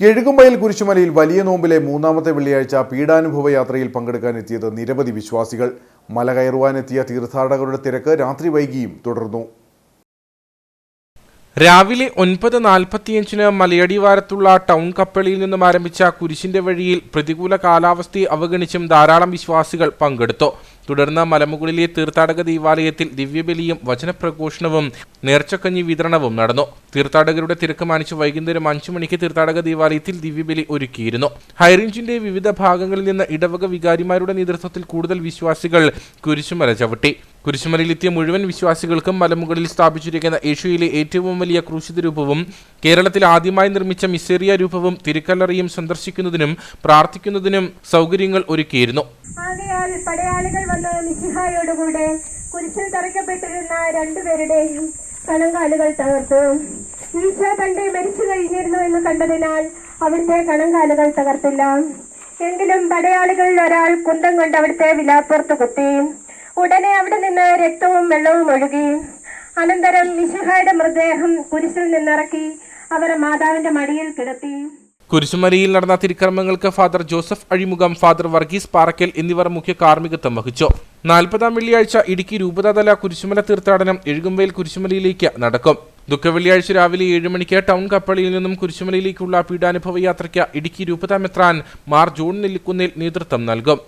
കിഴുകുമ്പയിൽ കുരിശുമലയിൽ വലിയ നോമ്പിലെ മൂന്നാമത്തെ വെള്ളിയാഴ്ച പീഡാനുഭവ യാത്രയിൽ പങ്കെടുക്കാനെത്തിയത് നിരവധി വിശ്വാസികൾ. മല കയറുവാനെത്തിയ തീർത്ഥാടകരുടെ തിരക്ക് രാത്രി വൈകിയും തുടർന്നു. രാവിലെ ഒൻപത് നാൽപ്പത്തിയഞ്ചിന് മലയടിവാരത്തുള്ള ടൗൺ കപ്പളിയിൽ നിന്നും ആരംഭിച്ച കുരിശിന്റെ വഴിയിൽ പ്രതികൂല കാലാവസ്ഥയെ അവഗണിച്ചും ധാരാളം വിശ്വാസികൾ പങ്കെടുത്തു. തുടർന്ന് മലമുകളിലെ തീർത്ഥാടക ദേവാലയത്തിൽ ദിവ്യബലിയും വചനപ്രഘോഷണവും നേർച്ചക്കഞ്ഞി വിതരണവും നടന്നു. തീർത്ഥാടകരുടെ തിരക്ക് മാനിച്ച് വൈകുന്നേരം അഞ്ചു മണിക്ക് തീർത്ഥാടക ദേവാലയത്തിൽ ദിവ്യബലി ഒരുക്കിയിരുന്നു. ഹൈറിഞ്ചിന്റെ വിവിധ ഭാഗങ്ങളിൽ നിന്ന് ഇടവക വികാരിമാരുടെ നേതൃത്വത്തിൽ കൂടുതൽ വിശ്വാസികൾ കുരിശുമല ചവിട്ടി. കുരിശുമലയിലെത്തിയ മുഴുവൻ വിശ്വാസികൾക്കും മലമുകളിൽ സ്ഥാപിച്ചിരിക്കുന്ന ഏഷ്യയിലെ ഏറ്റവും വലിയ ക്രൂശിത രൂപവും കേരളത്തിൽ ആദ്യമായി നിർമ്മിച്ച മിസേറിയ രൂപവും തിരുക്കല്ലറയും സന്ദർശിക്കുന്നതിനും പ്രാർത്ഥിക്കുന്നതിനും സൗകര്യങ്ങൾ ഒരുക്കിയിരുന്നു. പടയാളികൾ വന്ന് മിശിഹായോടുകൂടെ കുരിശിൽ തറയ്ക്കപ്പെട്ടിരുന്ന രണ്ടുപേരുടെയും കണങ്കാലുകൾ തകർത്തു. ഈശോ തന്റെ മരിച്ചു കഴിഞ്ഞിരുന്നു എന്ന് കണ്ടതിനാൽ അവിടുത്തെ കണങ്കാലുകൾ തകർത്തില്ല. എങ്കിലും പടയാളികളിൽ ഒരാൾ കുന്തം കൊണ്ട് അവിടുത്തെ വിലാപ്പുറത്ത് കുത്തി. ഉടനെ അവിടെ നിന്ന് രക്തവും വെള്ളവും ഒഴുകി. അനന്തരം മിശിഹായുടെ മൃതദേഹം കുരിശിൽ നിന്നിറക്കി അവരെ മാതാവിന്റെ മടിയിൽ കിടത്തി. കുരിശുമലയിൽ നടന്ന തിരുക്കർമ്മങ്ങൾക്ക് father Joseph Azhimukham father Varghese Parakkal എന്നിവർ മുഖ്യ കാർമ്മികത്വം വഹിച്ചു. നാൽപ്പതാം വെള്ളിയാഴ്ച ഇടുക്കി രൂപതാതല കുരിശുമല തീർത്ഥാടനം എഴുകുമ്പയിൽ കുരിശുമലയിലേക്ക് നടക്കും. ദുഃഖവെള്ളിയാഴ്ച രാവിലെ ഏഴ് മണിക്ക് ടൗൺ കപ്പളിയിൽ നിന്നും കുരിശുമലയിലേക്കുള്ള പീഡാനുഭവ യാത്രയ്ക്ക് ഇടുക്കി രൂപതാ മെത്രാൻ മാർ ജോൺ നെല്ലിക്കുന്നിൽ നേതൃത്വം നൽകും.